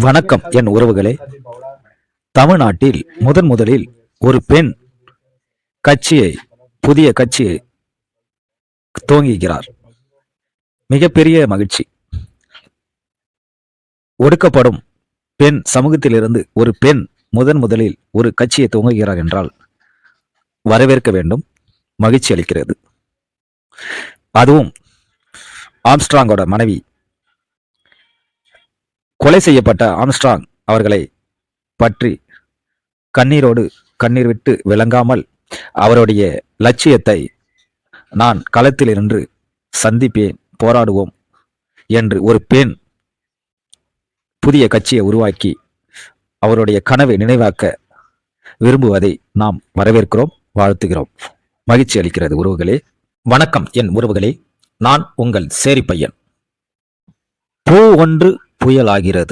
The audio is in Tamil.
வணக்கம் என் உறவுகளே. தமிழ்நாட்டில் முதன் முதலில் ஒரு பெண் கட்சியை புதிய கட்சியை துவங்குகிறார். மிகப்பெரிய மகிழ்ச்சி. ஒடுக்கப்படும் பெண் சமூகத்திலிருந்து ஒரு பெண் முதன் முதலில் ஒரு கட்சியை துவங்குகிறார் என்றால் வரவேற்க வேண்டும் மகிழ்ச்சி அளிக்கிறது. அதுவும் ஆம்ஸ்ட்ராங்கோட மனைவி கொலை செய்யப்பட்ட ஆம்ஸ்ட்ராங் அவர்களை பற்றி கண்ணீரோடு கண்ணீர் விட்டு விளங்காமல் அவருடைய லட்சியத்தை நான் களத்தில் சந்திப்பேன் போராடுவோம் என்று ஒரு பெண் புதிய கட்சியை உருவாக்கி அவருடைய கனவை நினைவாக்க விரும்புவதை நாம் வரவேற்கிறோம் வாழ்த்துகிறோம். மகிழ்ச்சி அளிக்கிறது உறவுகளே. வணக்கம் என் உறவுகளே. நான் உங்கள் சேரி பையன் பூ ஒன்று புயலாகிறது.